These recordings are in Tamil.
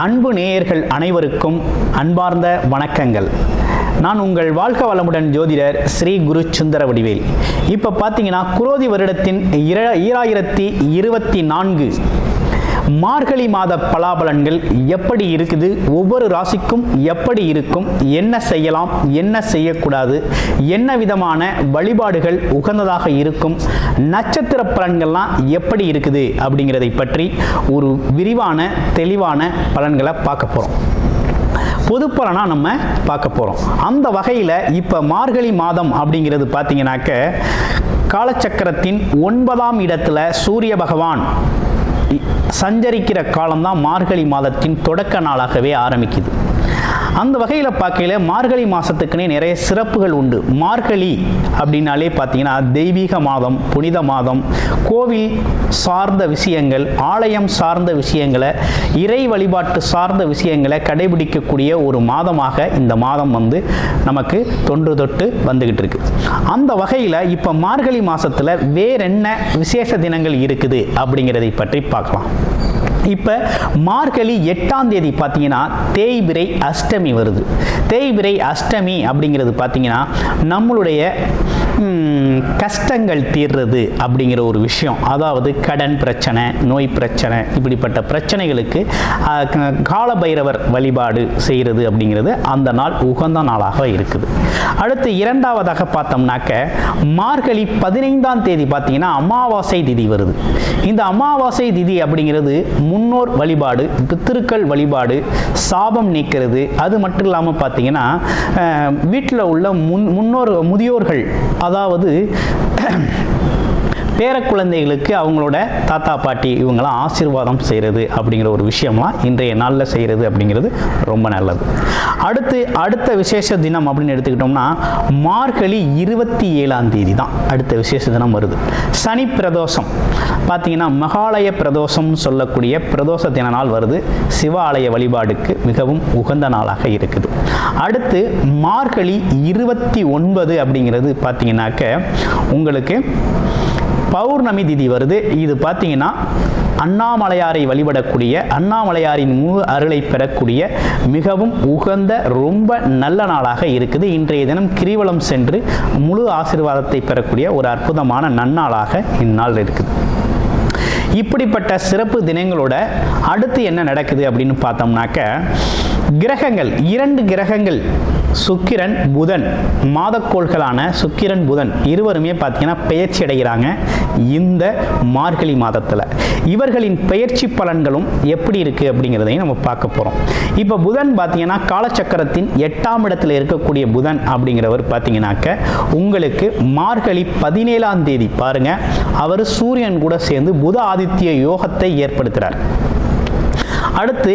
அன்பு நேயர்கள் அனைவருக்கும் அன்பார்ந்த வணக்கங்கள். நான் உங்கள் வாழ்க வளமுடன் ஜோதிடர் ஸ்ரீ குரு சுந்தர வடிவேல். இப்போ பார்த்தீங்கன்னா குரோதி வருடத்தின் இர ஈராயிரத்தி இருபத்தி நான்கு மார்கழி மாத பலாபலன்கள் எப்படி இருக்குது? ஒவ்வொரு ராசிக்கும் எப்படி இருக்கும்? என்ன செய்யலாம்? என்ன செய்யக்கூடாது? என்ன விதமான வழிபாடுகள் உகந்ததாக இருக்கும்? நட்சத்திர பலன்கள்லாம் எப்படி இருக்குது? அப்படிங்கிறதை பற்றி ஒரு விரிவான தெளிவான பலன்களை பார்க்க போகிறோம் பொது பலனாக நம்ம பார்க்க போகிறோம் அந்த வகையில் இப்போ மார்கழி மாதம் அப்படிங்கிறது பார்த்தீங்கன்னாக்க காலச்சக்கரத்தின் ஒன்பதாம் இடத்துல சூரிய பகவான் சஞ்சரிக்கிற காலம்தான் மார்கழி மாதத்தின் தொடக்க நாளாகவே ஆரம்பிக்குது. அந்த வகையில் பார்க்கையில மார்கழி மாதத்துக்குன்னே நிறைய சிறப்புகள் உண்டு. மார்கழி அப்படின்னாலே பார்த்தீங்கன்னா தெய்வீக மாதம் புனித மாதம் கோவில் சார்ந்த விஷயங்கள் ஆலயம் சார்ந்த விஷயங்களை இறை வழிபாட்டு சார்ந்த விஷயங்களை கடைபிடிக்கக்கூடிய ஒரு மாதமாக இந்த மாதம் வந்து நமக்கு தொன்று தொட்டு வந்துக்கிட்டு இருக்கு. அந்த வகையில் இப்போ மார்கழி மாதத்தில் வேறென்ன விசேஷ தினங்கள் இருக்குது அப்படிங்கிறதை பற்றி பார்க்கலாம். இப்போ மார்கழி எட்டாம் தேதி பார்த்தீங்கன்னா தேய்பிரை அஷ்டமி வருது. தேய்பிரை அஷ்டமி அப்படிங்கிறது பார்த்தீங்கன்னா நம்மளுடைய கஷ்டங்கள் தீர்றது அப்படிங்கிற ஒரு விஷயம். அதாவது கடன் பிரச்சனை நோய் பிரச்சனை இப்படிப்பட்ட பிரச்சனைகளுக்கு காலபைரவர் வழிபாடு செய்கிறது அப்படிங்கிறது அந்த நாள் உகந்த நாளாக இருக்குது. அடுத்து இரண்டாவதாக பார்த்தோம்னாக்க மார்கழி பதினைந்தாம் தேதி பார்த்தீங்கன்னா அமாவாசை திதி வருது. இந்த அமாவாசை திதி அப்படிங்கிறது முன்னோர் வழிபாடு பித்திருக்கள் வழிபாடு சாபம் நீக்கிறது. அது மட்டும் இல்லாமல் பார்த்தீங்கன்னா வீட்டில் உள்ள முன் முன்னோர் முதியோர்கள் அதாவது பேர குழந்தைகளுக்கு அவங்களோட தாத்தா பாட்டி இவங்களாம் ஆசீர்வாதம் செய்கிறது அப்படிங்கிற ஒரு விஷயம்லாம் இன்றைய நாளில் செய்கிறது அப்படிங்கிறது ரொம்ப நல்லது. அடுத்து அடுத்த விசேஷ தினம் அப்படின்னு எடுத்துக்கிட்டோம்னா மார்கழி இருபத்தி ஏழாம் தேதி தான் அடுத்த விசேஷ தினம் வருது. சனி பிரதோஷம். பார்த்தீங்கன்னா மகாலய பிரதோஷம் சொல்லக்கூடிய பிரதோஷ தின நாள் வருது. சிவாலய வழிபாடுக்கு மிகவும் உகந்த நாளாக இருக்குது. அடுத்து மார்கழி இருபத்தி ஒன்பது அப்படிங்கிறது பார்த்தீங்கன்னாக்க உங்களுக்கு பௌர்ணமி திதி வருது. இது பார்த்தீங்கன்னா அண்ணாமலையாரை வழிபடக்கூடிய அண்ணாமலையாரின் முழு அருளை பெறக்கூடிய மிகவும் உகந்த ரொம்ப நல்ல நாளாக இருக்குது. இன்றைய தினம் கிரிவலம் சென்று முழு ஆசீர்வாதத்தை பெறக்கூடிய ஒரு அற்புதமான நன்னாளாக இந்நாள் இருக்குது. இப்படிப்பட்ட சிறப்பு தினங்களோட அடுத்து என்ன நடக்குது அப்படின்னு பார்த்தோம்னாக்க கிரகங்கள் இரண்டு கிரகங்கள். சுக்கிரன் புதன். மாதக்கோள்களான சுக்கிரன் புதன். இருவருமே பார்த்தீங்கன்னா பெயர்ச்சி அடைகிறாங்க இந்த மார்கழி மாதத்தில். இவர்களின் பெயர்ச்சி பலன்களும் எப்படி இருக்குது அப்படிங்கிறதையும் நம்ம பார்க்க போகிறோம் இப்போ புதன் பார்த்தீங்கன்னா காலச்சக்கரத்தின் எட்டாம் இடத்துல இருக்கக்கூடிய புதன் அப்படிங்கிறவர் பார்த்தீங்கன்னாக்க உங்களுக்கு மார்கழி பதினேழாம் தேதி பாருங்க. அவர் சூரியன் கூட சேர்ந்து புத ஆதித்ய யோகத்தை ஏற்படுத்துகிறார் அடுத்து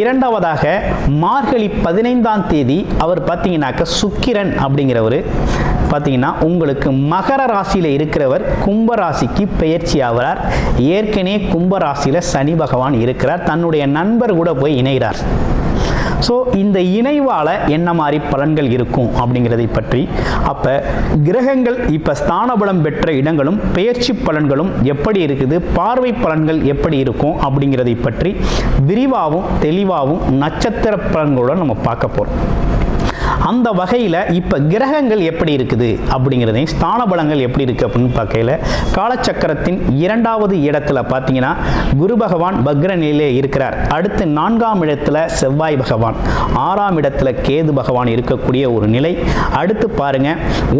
இரண்டாவதாக மார்கழி பதினைந்தாம் தேதி அவர் பார்த்தீங்கன்னாக்க சுக்கிரன் அப்படிங்கிறவர். பார்த்தீங்கன்னா உங்களுக்கு மகர ராசியில் இருக்கிறவர் கும்ப ராசிக்கு பெயர்ச்சி ஆகிறார் ஏற்கனவே கும்ப ராசியில் சனி பகவான் இருக்கிறார். தன்னுடைய நண்பர் கூட போய் இணைகிறார். ஸோ இந்த இணைவால் என்ன மாதிரி பலன்கள் இருக்கும் அப்படிங்கிறதை பற்றி அப்போ கிரகங்கள் இப்போ ஸ்தானபலம் பெற்ற இடங்களும் பெயர்ச்சி பலன்களும் எப்படி இருக்குது பார்வை பலன்கள் எப்படி இருக்கும் அப்படிங்கிறதை பற்றி விரிவாகவும் தெளிவாகவும் நட்சத்திர பலன்களுடன் நம்ம பார்க்க போகிறோம் அந்த வகையில் இப்போ கிரகங்கள் எப்படி இருக்குது? அப்படிங்கிறதையும் ஸ்தான பலங்கள் எப்படி இருக்குது அப்படின்னு பார்க்கையில் காலச்சக்கரத்தின் இரண்டாவது இடத்துல பார்த்தீங்கன்னா குரு பகவான் பக்ர நிலையிலே இருக்கிறார். அடுத்து நான்காம் இடத்துல செவ்வாய் பகவான். ஆறாம் இடத்துல கேது பகவான் இருக்கக்கூடிய ஒரு நிலை. அடுத்து பாருங்க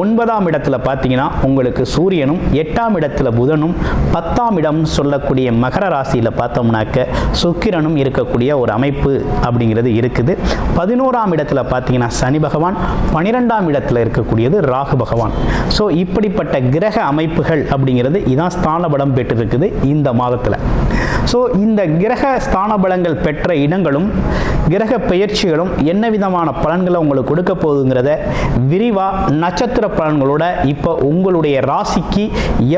ஒன்பதாம் இடத்துல பார்த்தீங்கன்னா உங்களுக்கு சூரியனும் எட்டாம் இடத்துல புதனும் பத்தாம் இடம் சொல்லக்கூடிய மகர ராசியில் பார்த்தோம்னாக்க சுக்கிரனும் இருக்கக்கூடிய ஒரு அமைப்பு அப்படிங்கிறது இருக்குது. பதினோராம் இடத்துல பார்த்தீங்கன்னா சனி பகவான் பன்னிரெண்டாம் இடத்துல இருக்கக்கூடியது ராகு பகவான். ஸோ இப்படிப்பட்ட கிரக அமைப்புகள் அப்படிங்கிறது இதான் ஸ்தான பலம் பெற்றிருக்குது இந்த மாதத்தில். ஸோ இந்த கிரக ஸ்தான பலங்கள் பெற்ற இடங்களும் கிரக பெயர்ச்சிகளும் என்ன விதமான பலன்களை உங்களுக்கு கொடுக்க போகுதுங்கிறத விரிவாக நட்சத்திர பலன்களோட இப்போ உங்களுடைய ராசிக்கு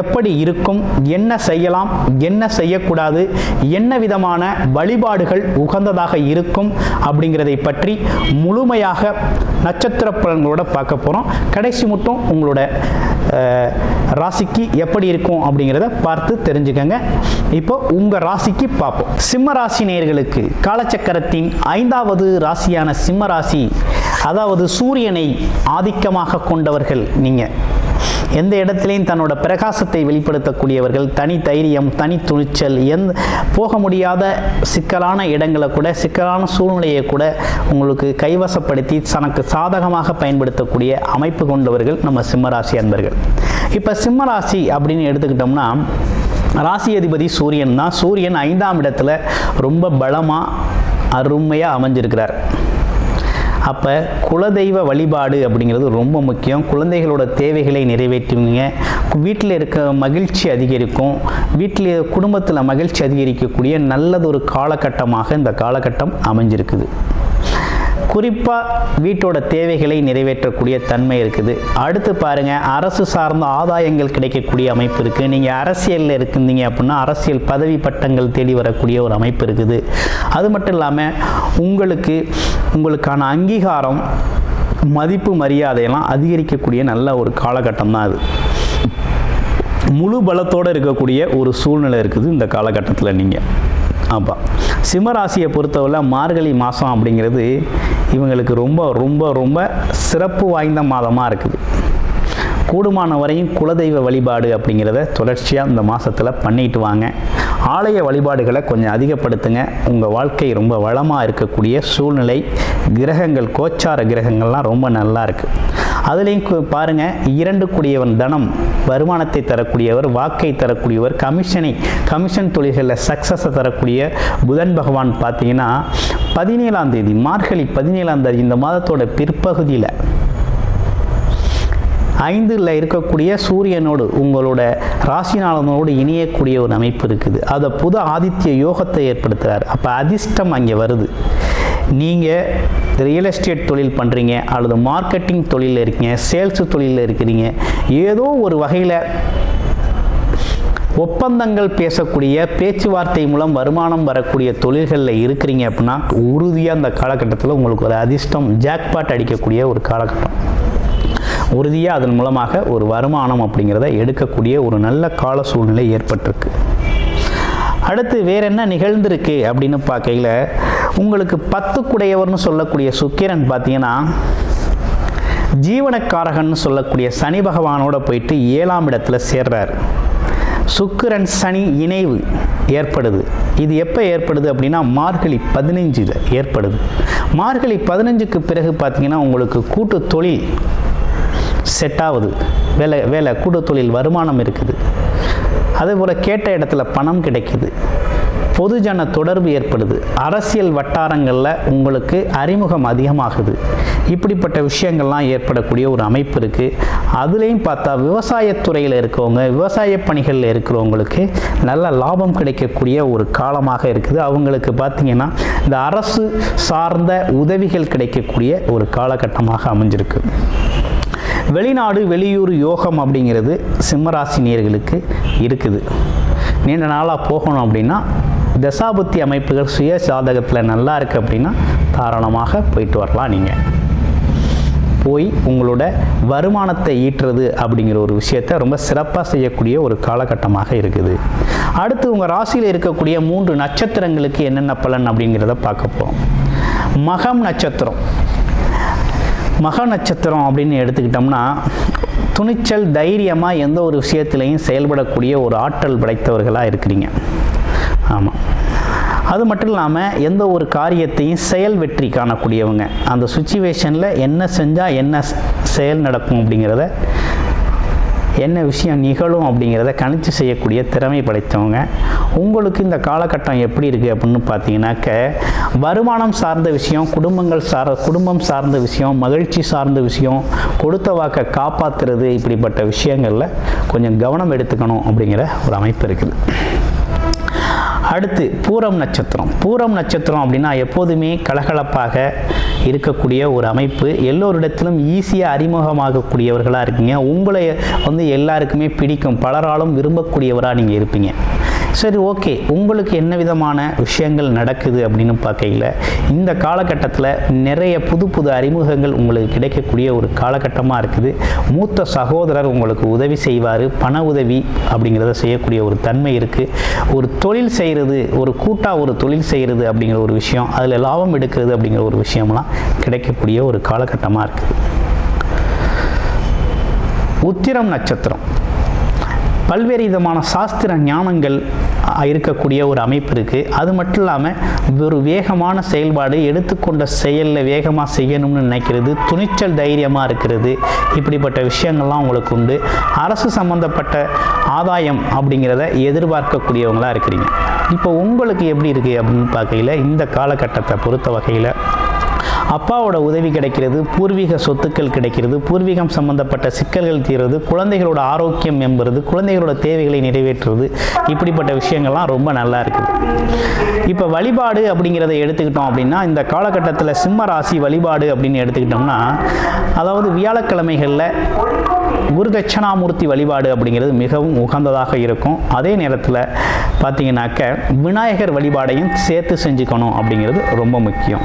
எப்படி இருக்கும் என்ன செய்யலாம் என்ன செய்யக்கூடாது என்ன விதமான வழிபாடுகள் உகந்ததாக இருக்கும் அப்படிங்கிறதை பற்றி முழுமையாக நட்சத்திர பலன்களோட பார்க்க போகிறோம் கடைசி மட்டும் உங்களோட ராசிக்கு எப்படி இருக்கும் அப்படிங்கிறத பார்த்து தெரிஞ்சுக்கங்க. இப்போ உங்கள் ராசிக்கு பார்ப்போம். சிம்ம ராசி நேயர்களுக்கு காலச்சக்கரத்தின் ஐந்தாவது ராசியான சிம்ம ராசி அதாவது சூரியனை ஆதிக்கமாக கொண்டவர்கள் நீங்கள் எந்த இடத்துலையும் தன்னோட பிரகாசத்தை வெளிப்படுத்தக்கூடியவர்கள் தனி தைரியம் தனி துணிச்சல் எந்த போக முடியாத சிக்கலான இடங்களை கூட சிக்கலான சூழ்நிலையை கூட உங்களுக்கு கைவசப்படுத்தி தனக்கு சாதகமாக பயன்படுத்தக்கூடிய அமைப்பு கொண்டவர்கள் நம்ம சிம்மராசி அன்பர்கள். இப்போ சிம்மராசி அப்படின்னு எடுத்துக்கிட்டோம்னா ராசி அதிபதி சூரியன் தான். சூரியன் ஐந்தாம் இடத்துல ரொம்ப பலமாக அருமையாக அமைஞ்சிருக்கிறார். அப்போ குலதெய்வ வழிபாடு அப்படிங்கிறது ரொம்ப முக்கியம். குழந்தைகளோட தேவைகளை நிறைவேற்றுவீங்க. வீட்டில் இருக்க மகிழ்ச்சி அதிகரிக்கும். வீட்டில் குடும்பத்தில் மகிழ்ச்சி அதிகரிக்கக்கூடிய நல்லதொரு காலகட்டமாக இந்த காலகட்டம் அமைஞ்சிருக்குது. குறிப்பாக வீட்டோட தேவைகளை நிறைவேற்றக்கூடிய தன்மை இருக்குது. அடுத்து பாருங்கள் அரசு சார்ந்த ஆதாயங்கள் கிடைக்கக்கூடிய அமைப்பு இருக்குது நீங்கள் அரசியலில் இருந்தீங்க அப்படின்னா அரசியல் பதவி பட்டங்கள் தேடி வரக்கூடிய ஒரு அமைப்பு இருக்குது. அது மட்டும் இல்லாமல் உங்களுக்கு உங்களுக்கான அங்கீகாரம் மதிப்பு மரியாதையெல்லாம் அதிகரிக்கக்கூடிய நல்ல ஒரு காலகட்டம் தான் அது. முழு பலத்தோடு இருக்கக்கூடிய ஒரு சூழ்நிலை இருக்குது இந்த காலகட்டத்தில் நீங்கள் ஆமாம் சிம்மராசியை பொறுத்தவரை மார்கழி மாதம் அப்படிங்கிறது இவங்களுக்கு ரொம்ப ரொம்ப ரொம்ப சிறப்பு வாய்ந்த மாதமாக இருக்குது. கூடுமான வரையும் குலதெய்வ வழிபாடு அப்படிங்கிறத தொடர்ச்சியாக இந்த மாதத்தில் பண்ணிட்டு வாங்க. ஆலய வழிபாடுகளை கொஞ்சம் அதிகப்படுத்துங்க. உங்கள் வாழ்க்கை ரொம்ப வளமாக இருக்கக்கூடிய சூழ்நிலை கிரகங்கள் கோச்சார கிரகங்கள்லாம் ரொம்ப நல்லா இருக்குது அதுலேயும் பாருங்கள் பாருங்க இரண்டு கூடியவன் தனம் வருமானத்தை தரக்கூடியவர் வாக்கை தரக்கூடியவர் கமிஷனை கமிஷன் தொழில்களில் சக்ஸஸை தரக்கூடிய புதன் பகவான் பார்த்தீங்கன்னா பதினேழாம் தேதி மார்கழி பதினேழாம் தேதி இந்த மாதத்தோட பிற்பகுதியில் ஐந்தில் இருக்கக்கூடிய சூரியனோடு உங்களோட ராசிநாளனோடு இணையக்கூடிய ஒரு அமைப்பு இருக்குது. அதை புது ஆதித்ய யோகத்தை ஏற்படுத்துகிறார் அப்போ அதிர்ஷ்டம் அங்கே வருது. நீங்கள் ரியல் எஸ்டேட் தொழில் பண்ணுறீங்க அல்லது மார்க்கெட்டிங் தொழிலில் இருக்கீங்க சேல்ஸ் தொழிலில் இருக்கிறீங்க ஏதோ ஒரு வகையில் ஒப்பந்தங்கள் பேசக்கூடிய பேச்சுவார்த்தை மூலம் வருமானம் வரக்கூடிய தொழில்களில் இருக்கிறீங்க அப்படின்னா உறுதியாக அந்த காலகட்டத்தில் உங்களுக்கு ஒரு அதிர்ஷ்டம் ஜாக்பாட் அடிக்கக்கூடிய ஒரு காலகட்டம். உறுதியாக அதன் மூலமாக ஒரு வருமானம் அப்படிங்கிறத எடுக்கக்கூடிய ஒரு நல்ல கால சூழ்நிலை ஏற்பட்டிருக்கு. அடுத்து வேற என்ன நிகழ்ந்திருக்கு அப்படின்னு பார்க்கையில் உங்களுக்கு பத்து குடையவர்னு சொல்லக்கூடிய சுக்கிரன் பார்த்தீங்கன்னா ஜீவனக்காரகன்னு சொல்லக்கூடிய சனி பகவானோட போயிட்டு ஏழாம் இடத்துல சேர்றார். சுக்கிரன் சனி இணைவு ஏற்படுது. இது எப்போ ஏற்படுது அப்படின்னா மார்கழி பதினஞ்சில் ஏற்படுது. மார்கழி பதினஞ்சுக்கு பிறகு பார்த்தீங்கன்னா உங்களுக்கு கூட்டு தொழில் செட் ஆகுது. வேலை வேலை கூட்டு தொழில் வருமானம் இருக்குது. அதேபோல் கேட்ட இடத்துல பணம் கிடைக்குது. பொதுஜன தொடர்பு ஏற்படுது. அரசியல் வட்டாரங்களில் உங்களுக்கு அறிமுகம் அதிகமாகுது. இப்படிப்பட்ட விஷயங்கள்லாம் ஏற்படக்கூடிய ஒரு அமைப்பு இருக்குது அதுலேயும் பார்த்தா விவசாயத்துறையில் இருக்கவங்க விவசாய பணிகளில் இருக்கிறவங்களுக்கு நல்ல லாபம் கிடைக்கக்கூடிய ஒரு காலமாக இருக்குது. அவங்களுக்கு பார்த்திங்கன்னா இந்த அரசு சார்ந்த உதவிகள் கிடைக்கக்கூடிய ஒரு காலகட்டமாக அமைஞ்சிருக்கு. வெளிநாடு வெளியூர் யோகம் அப்படிங்கிறது சிம்மராசினியர்களுக்கு இருக்குது. நீண்ட நாளாக போகணும் அப்படின்னா தசாபுத்தி அமைப்புகள் சுய ஜாதகத்தில் நல்லா இருக்குது அப்படின்னா தாராளமாக போயிட்டு வரலாம் நீங்கள் போய் உங்களோட வருமானத்தை ஈட்டுறது அப்படிங்கிற ஒரு விஷயத்தை ரொம்ப சிறப்பாக செய்யக்கூடிய ஒரு காலகட்டமாக இருக்குது. அடுத்து உங்கள் ராசியில் இருக்கக்கூடிய மூன்று நட்சத்திரங்களுக்கு என்னென்ன பலன் அப்படிங்கிறத பார்க்க போகிறோம் மகம் நட்சத்திரம். மக நட்சத்திரம் அப்படின்னு எடுத்துக்கிட்டோம்னா துணிச்சல் தைரியமாக எந்த ஒரு விஷயத்துலையும் செயல்படக்கூடிய ஒரு ஆற்றல் படைத்தவர்களாக இருக்கிறீங்க. ஆமாம் அது மட்டும் இல்லாமல் எந்த ஒரு காரியத்தையும் செயல் வெற்றி காணக்கூடியவங்க. அந்த சுச்சுவேஷனில் என்ன செஞ்சால் என்ன செயல் நடக்கும் அப்படிங்கிறத என்ன விஷயம் நிகழும் அப்படிங்கிறத கணிச்சு செய்யக்கூடிய திறமை படைத்தவங்க. உங்களுக்கு இந்த காலகட்டம் எப்படி இருக்குது அப்படின்னு பார்த்தீங்கன்னாக்க வருமானம் சார்ந்த விஷயம் குடும்பங்கள் சார் குடும்பம் சார்ந்த விஷயம் மகிழ்ச்சி சார்ந்த விஷயம் கொடுத்த வாக்கை காப்பாற்றுறது இப்படிப்பட்ட விஷயங்களில் கொஞ்சம் கவனம் எடுத்துக்கணும் அப்படிங்கிற ஒரு அமைப்பு இருக்குது. அடுத்து பூரம் நட்சத்திரம். பூரம் நட்சத்திரம் அப்படின்னா எப்போதுமே கலகலப்பாக இருக்கக்கூடிய ஒரு அமைப்பு. எல்லோரிடத்திலும் ஈஸியாக அறிமுகமாகக்கூடியவர்களாக இருக்கீங்க. உங்களை வந்து எல்லாருக்குமே பிடிக்கும். பலராலும் விரும்பக்கூடியவராக நீங்கள் இருப்பீங்க. சரி ஓகே. உங்களுக்கு என்ன விதமான விஷயங்கள் நடக்குது அப்படின்னு பார்க்கையில் இந்த காலகட்டத்தில் நிறைய புது புது அறிமுகங்கள் உங்களுக்கு கிடைக்கக்கூடிய ஒரு காலகட்டமாக இருக்குது. மூத்த சகோதரர் உங்களுக்கு உதவி செய்வார் பண உதவி அப்படிங்கிறத செய்யக்கூடிய ஒரு தன்மை இருக்குது ஒரு தொழில் செய்கிறது ஒரு கூட்டாக ஒரு தொழில் செய்கிறது அப்படிங்கிற ஒரு விஷயம் அதில் லாபம் எடுக்கிறது அப்படிங்கிற ஒரு விஷயம்லாம் கிடைக்கக்கூடிய ஒரு காலகட்டமாக இருக்குது உத்திரம் நட்சத்திரம். பல்வேறு விதமான சாஸ்திர ஞானங்கள் இருக்கக்கூடிய ஒரு அமைப்பு இருக்குது அது மட்டும் இல்லாமல் ஒரு வேகமான செயல்பாடு எடுத்துக்கொண்ட செயலில் வேகமாக செய்யணும்னு நினைக்கிறது துணிச்சல் தைரியமாக இருக்கிறது இப்படிப்பட்ட விஷயங்கள்லாம் உங்களுக்கு உண்டு. அரசு சம்மந்தப்பட்ட ஆதாயம் அப்படிங்கிறத எதிர்பார்க்கக்கூடியவங்களாக இருக்கிறீங்க. இப்போ உங்களுக்கு எப்படி இருக்குது அப்படின்னு பார்க்கையில் இந்த காலகட்டத்தை பொறுத்த வகையில் அப்பாவோட உதவி கிடைக்கிறது பூர்வீக சொத்துக்கள் கிடைக்கிறது பூர்வீகம் சம்பந்தப்பட்ட சிக்கல்கள் தீர்றது குழந்தைகளோட ஆரோக்கியம் மேம்படுறது குழந்தைகளோட தேவைகளை நிறைவேற்றுறது இப்படிப்பட்ட விஷயங்கள்லாம் ரொம்ப நல்லா இருக்குது. இப்போ வழிபாடு அப்படிங்கிறத எடுத்துக்கிட்டோம் அப்படின்னா இந்த காலகட்டத்தில் சிம்ம ராசி வழிபாடு அப்படின்னு எடுத்துக்கிட்டோம்னா அதாவது வியாழக்கிழமைகளில் குரு தட்சணாமூர்த்தி வழிபாடு அப்படிங்கிறது மிகவும் உகந்ததாக இருக்கும். அதே நேரத்தில் பார்த்தீங்கன்னாக்க விநாயகர் வழிபாடையும் சேர்த்து செஞ்சுக்கணும் அப்படிங்கிறது ரொம்ப முக்கியம்.